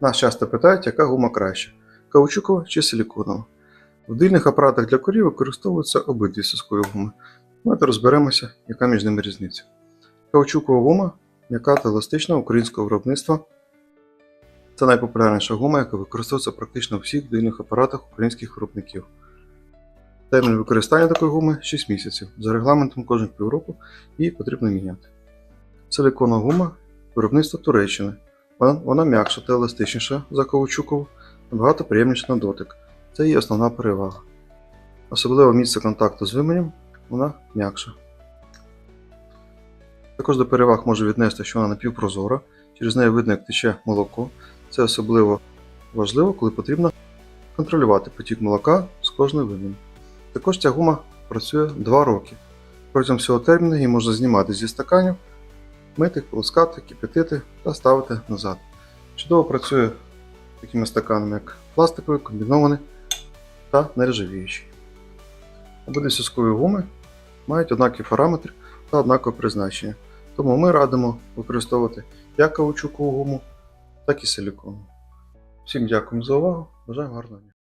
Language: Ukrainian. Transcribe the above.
Нас часто питають, яка гума краще каучукова чи силіконова. В дильних апаратах для курів використовуються обидві соскові гуми. Давайте розберемося, яка між ними різниця. Каучукова гума м'яка та еластична українського виробництва. Це найпопулярніша гума, яка використовується практично у всіх дильних апаратах українських виробників. Термін використання такої гуми 6 місяців. За регламентом кожних півроку її потрібно міняти. Силиконова гума виробництва Туреччини. Вона, м'якша та еластичніша за каучукову, набагато приємніша на дотик. Це її основна перевага. Особливо місце контакту з вименем вона м'якша. Також до переваг можу віднести, що вона напівпрозора, через неї видно, як тече молоко. Це особливо важливо, коли потрібно контролювати потік молока з кожної вимені. Також ця гума працює 2 роки. Протягом всього терміну її можна знімати зі стаканів, мити, полоскати, кипятити та ставити назад. Чудово працює такими стаканами, як пластикові, комбіновані та нержавіючі. Обидві соскові гуми мають однакові параметри та однакове призначення, тому ми радимо використовувати як каучукову гуму, так і силіконову. Всім дякую за увагу, бажаю гарного дня!